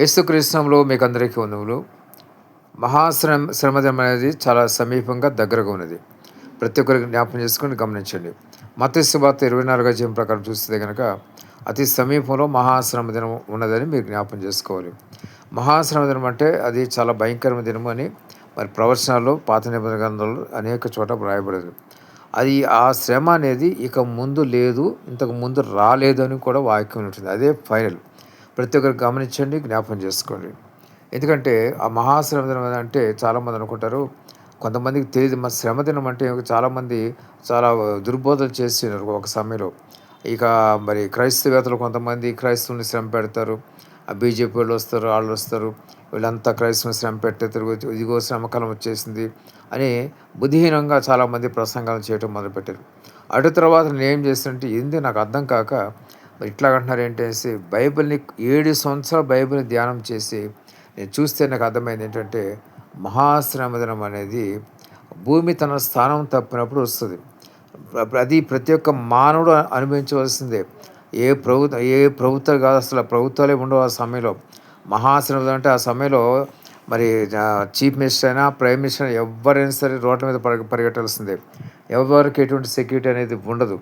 యేసుకృష్ణంలో మీకు అందరికీ ఉన్నవులు మహాశ్రమ శ్రమదం అనేది చాలా సమీపంగా దగ్గరగా ఉన్నది. ప్రతి ఒక్కరికి జ్ఞాపకం చేసుకుని గమనించండి. మత్స్యవార్త ఇరవై నాలుగో జీవం ప్రకారం చూస్తే కనుక అతి సమీపంలో మహాశ్రమ దినం ఉన్నదని మీరు జ్ఞాపకం చేసుకోవాలి. మహాశ్రమ దినం అంటే అది చాలా భయంకరమైన దినం అని మరి ప్రవచనాల్లో పాత నిబంధన గ్రంథాలు అనేక చోట వ్రాయబడదు. అది ఆ శ్రమ అనేది ఇక ముందు లేదు ఇంతకు ముందు రాలేదు అని కూడా వాక్యం ఉంటుంది. అదే ఫైనల్. ప్రతి ఒక్కరు గమనించండి జ్ఞాపకం చేసుకోండి. ఎందుకంటే ఆ మహాశ్రమ దినం అంటే చాలామంది అనుకుంటారు. కొంతమందికి తెలియదు మా శ్రమ దినం అంటే చాలామంది చాలా దుర్బోధలు చేస్తున్నారు ఒక సమయంలో. ఇక మరి క్రైస్తవేతలు కొంతమంది క్రైస్తవుని శ్రమ పెడతారు. ఆ బీజేపీ వాళ్ళు వస్తారు వాళ్ళు వస్తారు. వీళ్ళంతా క్రైస్తవుని శ్రమ పెట్టే తిరుగు ఇదిగో శ్రమకాలం వచ్చేసింది అని బుద్ధిహీనంగా చాలామంది ప్రసంగాలు చేయటం మొదలుపెట్టారు. అటు తర్వాత నేను ఏం చేస్తుంటే ఏంది నాకు అర్థం కాక ఇట్లా అంటున్నారు ఏంటనేసి బైబిల్ని ఏడు సంవత్సరాలు బైబిల్ని ధ్యానం చేసి నేను చూస్తే నాకు అర్థమైంది ఏంటంటే మహాశ్రమదనం అనేది భూమి తన స్థానం తప్పినప్పుడు వస్తుంది. అది ప్రతి ఒక్క మానవుడు అనుభవించవలసిందే. ఏ ప్రభుత్వం ఏ ప్రభుత్వం కాదు అసలు ప్రభుత్వాలే ఉండవు ఆ సమయంలో. మహాశ్రమదనం అంటే ఆ సమయంలో మరి చీఫ్ మినిస్టర్ అయినా ప్రైమ్ మినిస్టర్ అయినా ఎవరైనా సరే రోడ్ల మీద పరిగెట్టాల్సిందే. ఎవరికి ఎటువంటి సెక్యూరిటీ అనేది ఉండదు.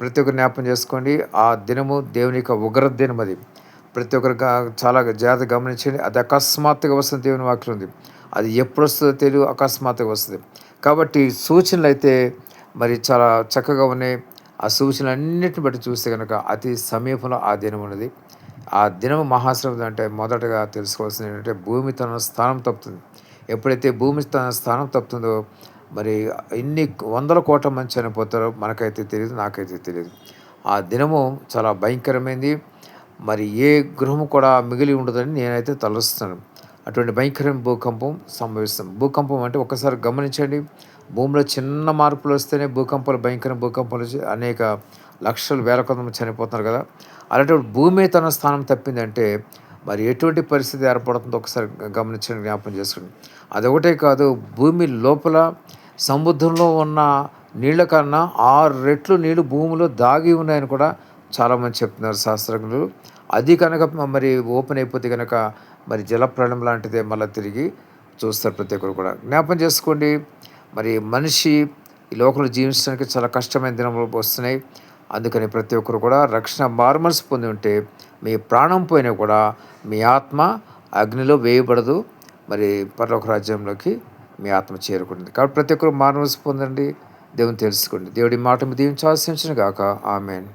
ప్రతి ఒక్కరు జ్ఞాపం చేసుకోండి. ఆ దినము దేవుని యొక్క ఉగ్ర దినం అది. ప్రతి ఒక్కరు చాలా జాగ్రత్త గమనించండి. అది అకస్మాత్తుగా వస్తుంది దేవుని వాక్యం ఉంది. అది ఎప్పుడు వస్తుందో తెలియదు అకస్మాత్తుగా వస్తుంది. కాబట్టి సూచనలు అయితే మరి చాలా చక్కగా ఉన్నాయి. ఆ సూచనలు అన్నిటిని బట్టి చూస్తే కనుక అతి సమీపంలో ఆ దినం ఉన్నది. ఆ దినం మహాశ్రమం అంటే మొదటగా తెలుసుకోవాల్సింది ఏంటంటే భూమి తన స్థానం తప్పుతుంది. ఎప్పుడైతే భూమి తన స్థానం తప్పుతుందో మరి ఎన్ని వందల కోట్ల మంది చనిపోతారో మనకైతే తెలియదు నాకైతే తెలియదు ఆ దినము చాలా భయంకరమైంది. మరి ఏ గృహం కూడా మిగిలి ఉండదని నేనైతే తలుస్తాను అటువంటి భయంకరమైన భూకంపం సంభవిస్తుంది. భూకంపం అంటే ఒకసారి గమనించండి. భూమిలో చిన్న మార్పులు వస్తేనే భూకంపాలు భయంకర భూకంపాలు అనేక లక్షలు వేల కొంతమంది చనిపోతున్నారు కదా. అలాంటి భూమి తన స్థానం తప్పిందంటే మరి ఎటువంటి పరిస్థితి ఏర్పడుతుందో ఒకసారి గమనించండి జ్ఞాపకం చేసుకోండి. అదొకటే కాదు భూమి లోపల సముద్రంలో ఉన్న నీళ్ళ కన్నా ఆరు రెట్లు నీళ్ళు భూమిలో దాగి ఉన్నాయని కూడా చాలామంది చెప్తున్నారు శాస్త్రజ్ఞులు. అది కనుక మరి ఓపెన్ అయిపోతే కనుక మరి జలప్రళయం లాంటిదే మళ్ళీ తిరిగి చూస్తారు ప్రతి ఒక్కరు కూడా. జ్ఞాపం చేసుకోండి మరి మనిషి ఈ లోకంలో జీవించడానికి చాలా కష్టమైన దినములు వస్తున్నాయి. అందుకని ప్రతి ఒక్కరు కూడా రక్షణ మార్మల్స్ పొంది ఉంటే మీ ప్రాణం పోయినా కూడా మీ ఆత్మ అగ్నిలో వేయబడదు. మరి పర్లోక రాజ్యంలోకి మీ ఆత్మ చేరుకుంటుంది. కాబట్టి ప్రతి ఒక్కరు మానవసి పొందండి. దేవుని తెలుసుకోండి. దేవుడి మాట మీ దీవించి గాక. ఆమెన్.